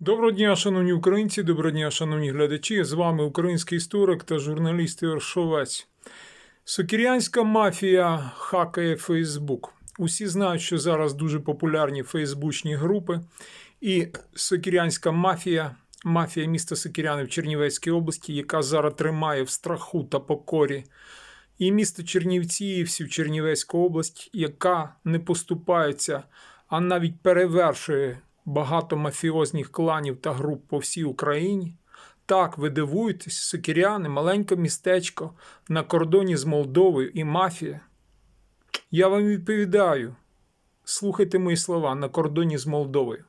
Доброго дня, шановні українці, доброго дня, шановні глядачі. З вами український історик та журналіст Ігор Шовець. Сокірянська мафія хакає Фейсбук. Усі знають, що зараз дуже популярні фейсбучні групи. І Сокірянська мафія, мафія міста Сокіряни в Чернівецькій області, яка зараз тримає в страху та покорі. І місто Чернівці, і всю Чернівецьку область, яка не поступається, а навіть перевершує багато мафіозних кланів та груп по всій Україні. Так, ви дивуєтесь, сокіряни, маленьке містечко на кордоні з Молдовою і мафія. Я вам відповідаю, слухайте мої слова на кордоні з Молдовою.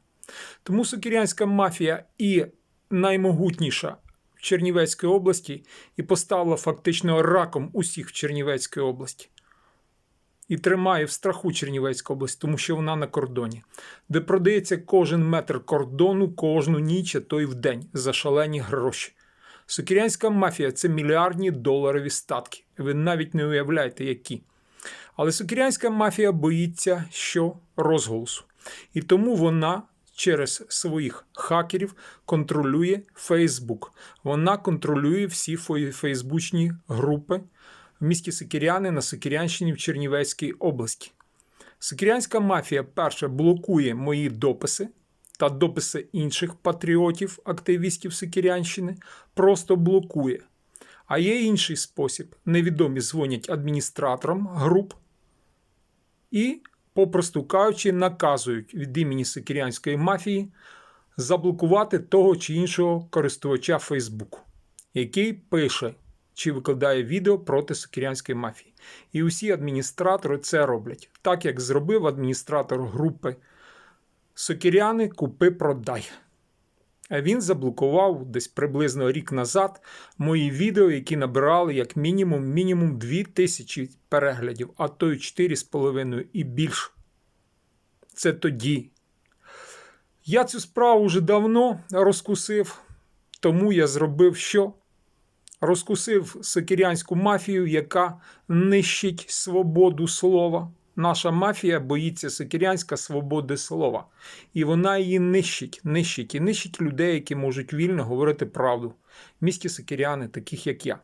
Тому сокірянська мафія і наймогутніша в Чернівецькій області і поставила фактично раком усіх в Чернівецькій області. І тримає в страху Чернівецьку область, тому що вона на кордоні, де продається кожен метр кордону кожну ніч, а то й в день за шалені гроші. Сокірянська мафія це мільярдні доларові статки. Ви навіть не уявляєте, які. Але сокірянська мафія боїться що розголосу. І тому вона через своїх хакерів контролює Фейсбук. Вона контролює всі фей- фейсбучні групи в місті Сокіряни на Сокірянщині в Чернівецькій області. Сокірянська мафія перше блокує мої дописи та дописи інших патріотів, активістів Сокірянщини, просто блокує. А є інший спосіб: невідомі дзвонять адміністраторам груп і, попросту кажучи, наказують від імені Сокірянської мафії заблокувати того чи іншого користувача Фейсбуку, який пише чи викладає відео проти сокірянської мафії. І усі адміністратори це роблять, так як зробив адміністратор групи Сокіряни Купи Продай. Він заблокував десь приблизно рік назад мої відео, які набирали як мінімум мінімум 2000 переглядів, а то й 4,5 і більше. Це тоді. Я цю справу вже давно розкусив, тому я зробив що? Розкусив сокирянську мафію, яка нищить свободу слова. Наша мафія боїться сокирянська свободи слова. І вона її нищить, нищить і нищить людей, які можуть вільно говорити правду місті Сокиряни, таких як я.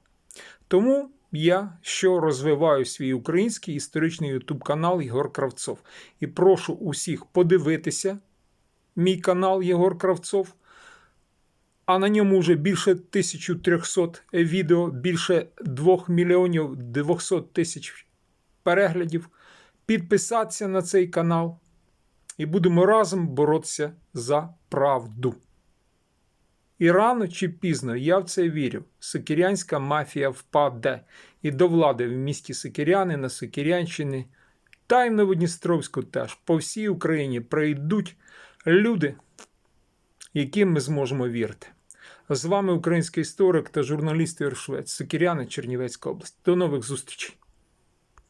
Тому я що розвиваю свій український історичний ютуб канал Єгор Кравцов. І прошу усіх подивитися мій канал Єгор Кравцов а на ньому вже більше 1300 відео, більше 2 мільйонів 200 тисяч переглядів. Підписатися на цей канал і будемо разом боротися за правду. І рано чи пізно я в це вірю. Сокирянська мафія впаде і до влади в місті Сокиряни на Сокирянщині та й в Новодністровську теж по всій Україні прийдуть люди, яким ми зможемо вірити. З вами український історик та журналіст Ігор Швець, Сокіряни, Чернівецька область. До нових зустрічей.